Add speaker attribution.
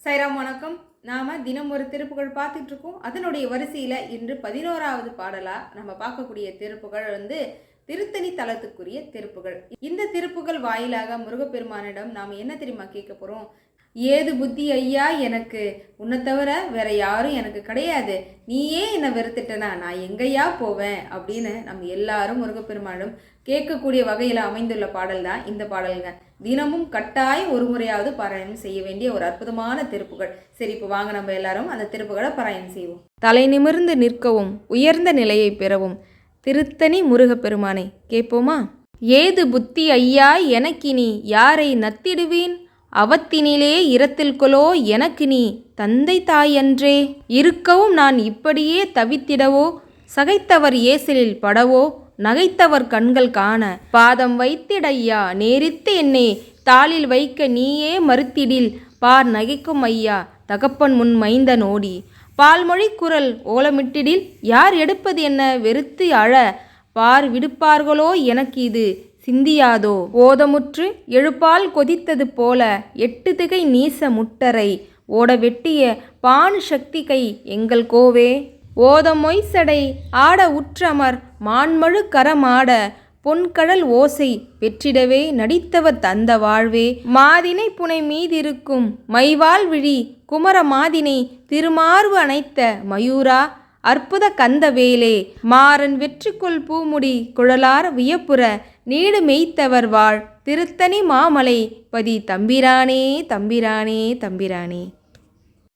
Speaker 1: சைராம் வணக்கம். நாம தினம் ஒரு திருப்புகள் பார்த்துட்டு இருக்கோம் அதனுடைய வரிசையில் இன்று பதினோராவது பாடலாக நம்ம பார்க்கக்கூடிய திருப்புகள் வந்து திருத்தணி தலத்துக்குரிய திருப்புகள் இந்த திருப்புகள் வாயிலாக முருகப்பெருமானிடம் நாம் என்ன தெரியுமா கேட்க போகிறோம் ஏது புத்தி ஐயா எனக்கு? உன்னை தவிர வேற யாரும் எனக்கு கிடையாது. நீயே என்னை வெறுத்துட்டனா? நான் எங்கேயா போவேன்? அப்படின்னு நம்ம எல்லாரும் முருகப்பெருமானிடம் கேட்கக்கூடிய வகையில் அமைந்துள்ள பாடல் தான் இந்த பாடல்கள் தினமும் கட்டாயம் ஒரு முறையாவது பாராயணம் செய்ய வேண்டிய ஒரு அற்புதமான திருப்புகள். சரி இப்போ வாங்க நம்ம எல்லாரும் அந்த திருப்புகளை பாராயணம் செய்வோம். தலை நிமிர்ந்து நிற்கவும் உயர்ந்த நிலையை பெறவும் திருத்தணி முருகப்பெருமானை கேட்போமா? ஏது புத்தி ஐயா எனக்கினி யாரை நத்திடுவேன்? அவத்தினிலே இரத்தில் கொலோ எனக்கு நீ தந்தை தாயன்றே இருக்கவும் நான் இப்படியே தவித்திடவோ? சகைத்தவர் ஏசலில் படவோ? நகைத்தவர் கண்கள் காண. பாதம் வைத்திடையா நேரித்து என்னே. தாளில் வைக்க நீயே மறுத்திடில். பார் நகைக்கும் ஐயா தகப்பன் முன் மைந்த நோடி. பால்மொழி குரல் ஓலமிட்டிடில். யார் எடுப்பது என்ன வெறுத்து அழ? பார் விடுப்பார்களோ எனக்கு இது? சிந்தியாதோ? ஓதமுற்று எழுப்பால் கொதித்தது போல எட்டு திகை நீச முட்டரை ஓட வெட்டிய பானு சக்தி கை எங்கள் கோவே? ஓத மொய்சடை ஆட உற்றமர் மான்மழு கரமாட பொன்கடல் ஓசை பெற்றிடவே நடித்தவர் தந்த வாழ்வே? மாதினை புனை மீதிருக்கும் மைவால் விழி குமர மாதினை திருமார்பு அணைத்த மயூரா? அற்புத கந்த வேலே மாறன் வெற்றிக்குள் பூமுடி குழலார் வியப்புற நீடு மெய்த்தவர் வாழ் திருத்தணி மாமலை பதி தம்பிரானே தம்பிரானே தம்பிரானே.